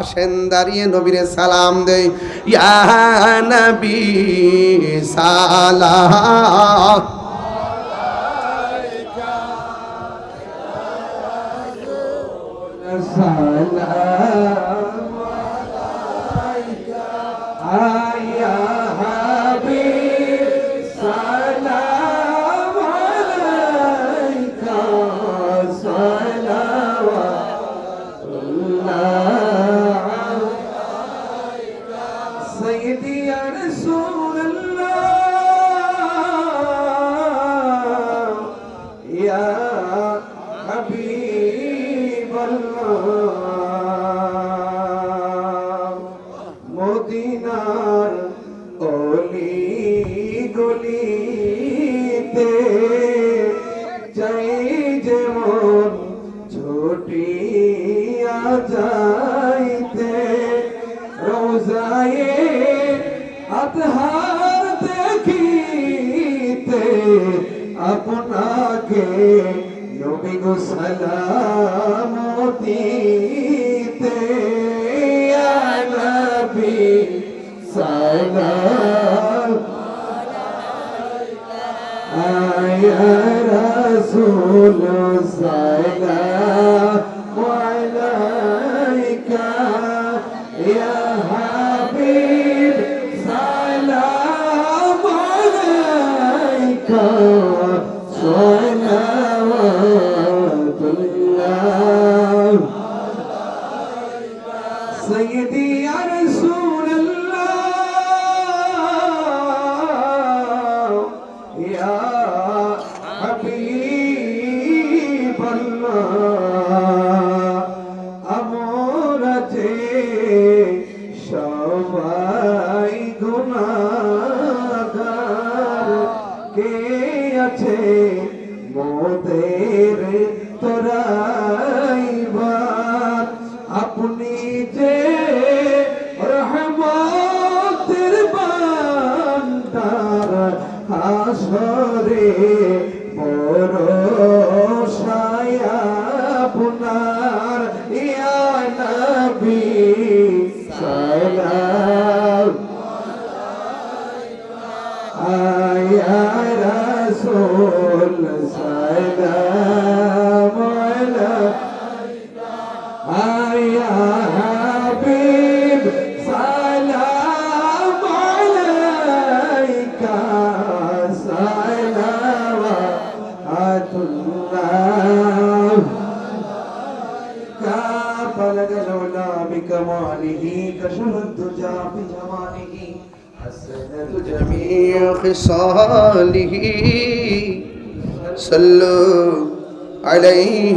আসেন দাঁড়িয়ে নবীরে সালাম দেই। ইয়া নবী সালাম। সালাম আলাইকা। আল্লাহ। গলিতে যেমন যাইতে দেখিতে আপনাকে নবী গো সালাম সালাম আয়া রাসূল সালাম আলাইকা ইয়া হাবিব সালাম আলাইকা সালাওয়াতুল্লাহ। সাইয়্যিদি সবাই গুণাগার। কে আছে মোদের তোরাইবার আপনি যে রহমতের বান্দার হাসরে বড়সায় يا رسول سلام عليك آه يا حبيب سلام عليك. صلوات الله. كافل لولا بكماله كشف الدجى بجماله. جميع خصاله صلوا عليه.